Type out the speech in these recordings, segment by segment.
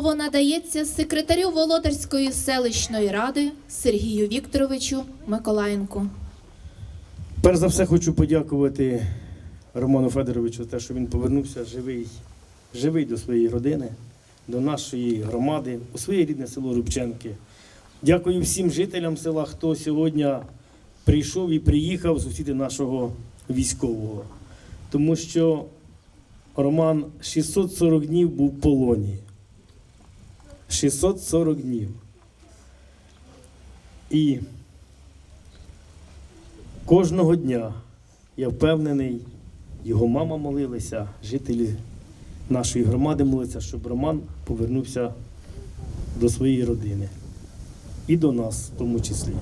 Слово надається секретарю Володарської селищної ради Сергію Вікторовичу Миколаєнку. Перш за все хочу подякувати Роману Федоровичу за те, що він повернувся живий, живий до своєї родини, до нашої громади, у своє рідне село Рубченки. Дякую всім жителям села, хто сьогодні прийшов і приїхав зустріти нашого військового. Тому що Роман 640 днів був в полоні. 640 днів. І Кожного дня, я впевнений, його мама молилася, жителі нашої громади молилися, щоб Роман повернувся до своєї родини. І до нас в тому числі.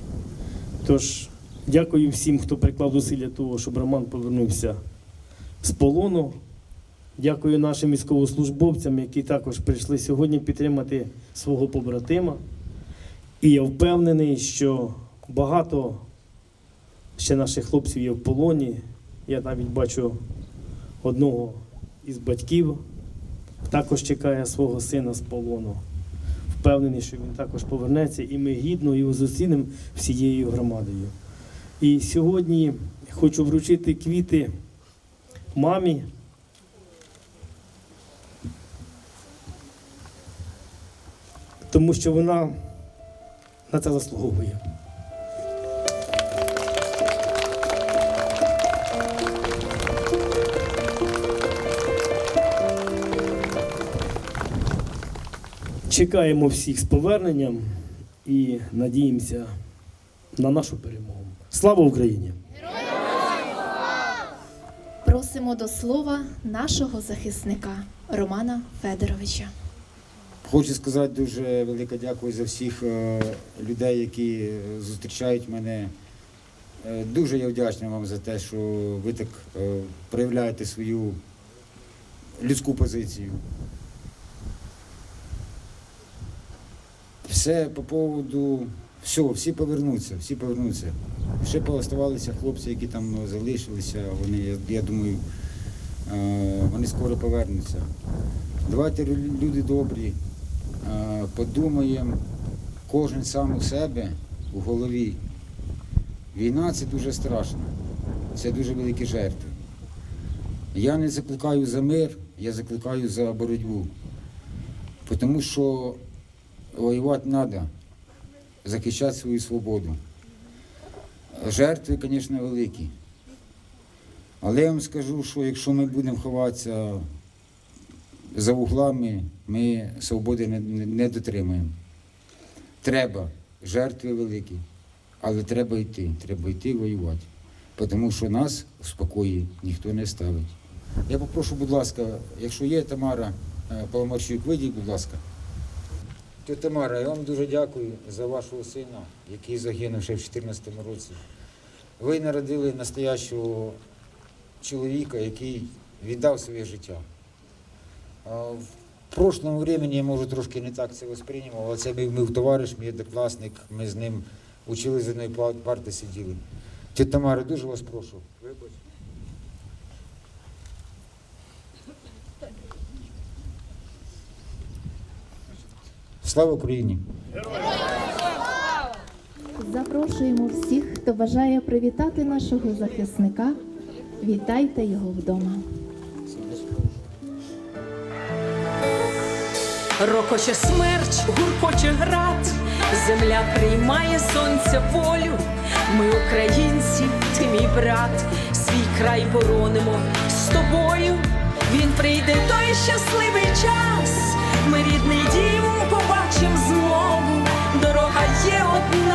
Тож, дякую всім, хто приклав зусилля того, щоб Роман повернувся з полону. Дякую нашим військовослужбовцям, які також прийшли сьогодні підтримати свого побратима. І я впевнений, що багато ще наших хлопців є в полоні. Я навіть бачу одного із батьків, також чекає свого сина з полону. Впевнений, що він також повернеться, і ми гідно його зустрінемо всією громадою. І сьогодні хочу вручити квіти мамі. Тому що вона на це заслуговує. Чекаємо всіх з поверненням і надіємося на нашу перемогу. Слава Україні! Просимо до слова нашого захисника Романа Федоровича. Хочу сказати дуже велике дякую за всіх е, людей, які е, зустрічають мене. Е, Дуже я вдячний вам за те, що ви так проявляєте свою людську позицію. Все по поводу все, всі повернуться, всі повернуться. Ще пооставалися хлопці, які там залишилися. Вони, я, думаю, вони скоро повернуться. Давайте люди добрі, подумаємо кожен сам у себе у голові. Війна це дуже страшно, це дуже великі жертви. Я не закликаю за мир, я закликаю за боротьбу. Тому що воювати треба, захищати свою свободу. Жертви, звісно, великі. Але я вам скажу, що якщо ми будемо ховатися за углами, ми свободи не, не, дотримаємо. Треба, жертви великі, але треба йти, треба йти воювати. Тому що нас в спокої ніхто не ставить. Я попрошу, будь ласка, якщо є Тамара е, Паламарчук, вийдіть, будь ласка. Тетя Тамара, я вам дуже дякую за вашого сина, який загинув ще в 2014 році. Ви народили настоящого чоловіка, який віддав своє життя. В прошлому времени я може трошки не так це восприйняв, але це мій, мій товариш, мій однокласник, ми з ним учили з одної пар- парти сиділи. Тетя Тамара, дуже вас прошу. Вибач. Слава Україні! Запрошуємо всіх, хто бажає привітати нашого захисника. Вітайте його вдома. Рокоче смерч, гуркоче град, земля приймає сонця волю. Ми, українці, ти мій брат, свій край боронимо з тобою. Він прийде той щасливий час. Ми рідний дім побачим знову. Дорога є одна.